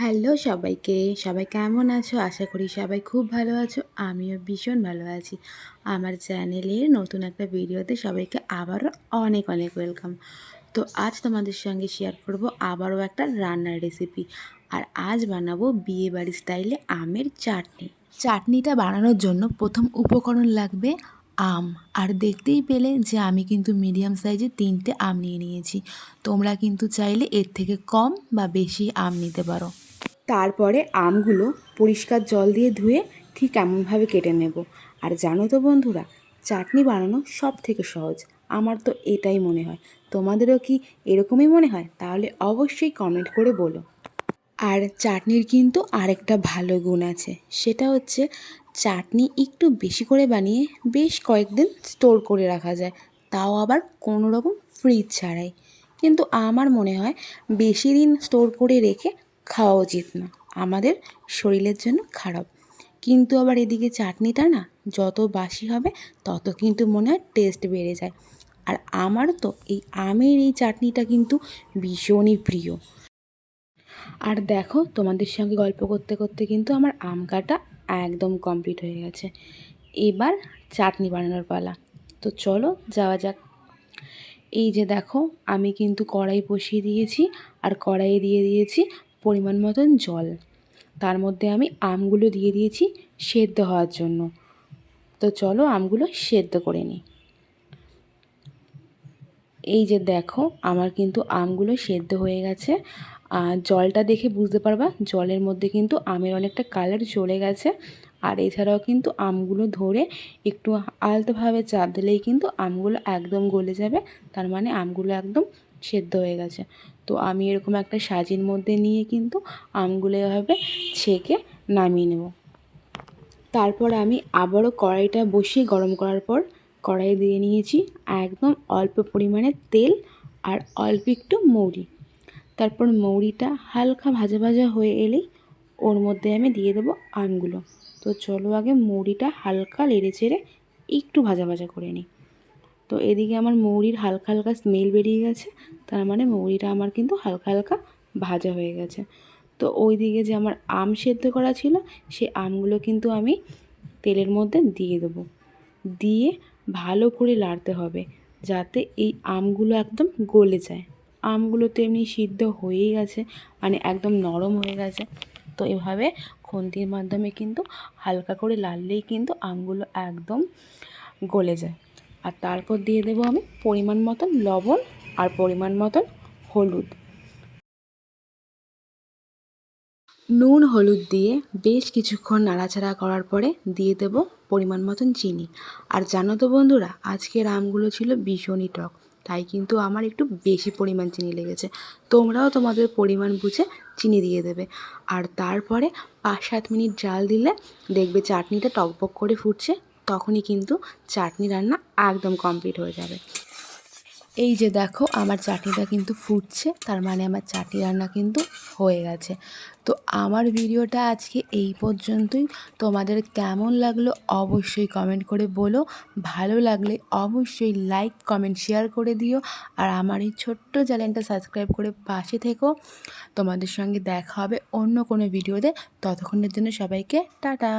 Hello সবাইকে, সবাই কেমন আছো? আশা করি সবাই খুব ভালো আছো, আমিও ভীষণ ভালো আছি। আমার চ্যানেলের নতুন একটা ভিডিওতে সবাইকে আবারও অনেক অনেক ওয়েলকাম। তো আজ তোমাদের সঙ্গে শেয়ার করব আবারও একটা রান্নার রেসিপি। আর আজ বানাবো বিয়ে বাড়ি স্টাইলে আমের চাটনি। চাটনিটা বানানোর জন্য প্রথম উপকরণ লাগবে আম। আর দেখতেই পেলে যে আমি কিন্তু মিডিয়াম সাইজে তিনটে আম নিয়ে নিয়েছি। তোমরা কিন্তু চাইলে এর থেকে কম বা বেশি আম নিতে পারো। তারপরে আমগুলো পরিষ্কার জল দিয়ে ধুয়ে ঠিক এমনভাবে কেটে নেব। আর জানো তো বন্ধুরা, চাটনি বানানো সব থেকে সহজ। আমার তো এটাই মনে হয়। তোমাদেরও কি এরকমই মনে হয়? তাহলে অবশ্যই কমেন্ট করে বলো। আর চাটনির কিন্তু আরেকটা ভালো গুণ আছে। সেটা হচ্ছে চাটনি একটু বেশি করে বানিয়ে বেশ কয়েকদিন স্টোর করে রাখা যায়। তাও আবার কোনো রকম ফ্রিজ ছাড়াই। কিন্তু আমার মনে হয় বেশি দিন স্টোর করে রেখে খাওয়া উচিত না। আমাদের শরীরের জন্য খারাপ। কিন্তু আবার এদিকে চাটনিটা না, যত বাসি হবে, তত কিন্তু মনে হয় টেস্ট বেড়ে যায়। আর আমার তো এই আমের এই চাটনিটা কিন্তু ভীষণই প্রিয়। আর দেখো, তোমাদের সঙ্গে গল্প করতে করতে কিন্তু আমার আম কাটা একদম কমপ্লিট হয়ে গেছে। এবার চাটনি বানানোর পালা। তো চলো, যাওয়া যাক। এই যে দেখো, আমি কিন্তু কড়াই বসিয়ে দিয়েছি। আর কড়াইয়ে দিয়ে দিয়েছি পরিমাণ মতন জল। তার মধ্যে আমি আমগুলো দিয়ে দিয়েছি সেদ্ধ হওয়ার জন্য। তো চলো আমগুলো সেদ্ধ করে নিই। এই যে দেখো, আমার কিন্তু আমগুলো সেদ্ধ হয়ে গেছে। আর জলটা দেখে বুঝতে পারবা, জলের মধ্যে কিন্তু আমের অনেকটা কালার চলে গেছে। আর এছাড়াও কিন্তু আমগুলো ধরে একটু আলতোভাবে চাপ দিলেই কিন্তু আমগুলো একদম গলে যাবে। তার মানে আমগুলো একদম সেদ্ধ হয়ে গেছে। তো আমি এরকম একটা সাজির মধ্যে নিয়ে কিন্তু আমগুলো এভাবে ছেঁকে নামিয়ে নেব। তারপর আমি আবারও কড়াইটা বসিয়ে গরম করার পর কড়াই দিয়ে নিয়েছি একদম অল্প পরিমাণে তেল আর অল্প একটু মৌরি। তারপর মৌরিটা হালকা ভাজা ভাজা হয়ে এলেই ওর মধ্যে আমি দিয়ে দেবো আমগুলো। তো চলো আগে মৌরিটা হালকা লেড়ে চেড়ে একটু ভাজা ভাজা করে নিই। তো এদিকে আমার মৌরির হালকা হালকা স্মেল বেরিয়ে গেছে। তার মানে মৌরিটা আমার কিন্তু হালকা হালকা ভাজা হয়ে গেছে। তো ওই দিকে যে আমার আম সেদ্ধ করা ছিল সে আমগুলো কিন্তু আমি তেলের মধ্যে দিয়ে দেবো। দিয়ে ভালো করে লাড়তে হবে যাতে এই আমগুলো একদম গলে যায়। আমগুলো তো এমনি সিদ্ধ হয়েই গেছে মানে একদম নরম হয়ে গেছে। তো এভাবে খুন্তির মাধ্যমে কিন্তু হালকা করে লাড়লেই কিন্তু আমগুলো একদম গলে যায়। আর তারপর দিয়ে দেবো আমি পরিমাণ মতন লবণ আর পরিমাণ মতন হলুদ। নুন, হলুদ দিয়ে বেশ কিছুক্ষণ নাড়াচাড়া করার পরে দিয়ে দেব পরিমাণ মতন চিনি। আর জানো তো বন্ধুরা আজকের আমগুলো ছিল ভীষণই টক, তাই কিন্তু আমার একটু বেশি পরিমাণ চিনি লেগেছে। তোমরাও তোমাদের পরিমাণ বুঝে চিনি দিয়ে দেবে। আর তারপরে পাঁচ সাত মিনিট জাল দিলে দেখবে চাটনিটা টকবক করে ফুটছে। তখনই কিন্তু চাটনি রান্না একদম কমপ্লিট হয়ে যাবে। এই যে দেখো, আমার চাটনিটা কিন্তু ফুটছে, তার মানে আমার চাটনি রান্না কিন্তু হয়ে গেছে। তো আমার ভিডিওটা আজকে এই পর্যন্তই। তোমাদের কেমন লাগল অবশ্যই কমেন্ট করে বলো। ভালো লাগলে অবশ্যই লাইক কমেন্ট শেয়ার করে দিও। আর আমার এই ছোট্ট চ্যানেলটা সাবস্ক্রাইব করে পাশে থেকো। তোমাদের সঙ্গে দেখা হবে অন্য কোনো ভিডিওতে। ততক্ষণের জন্য সবাইকে টাটা।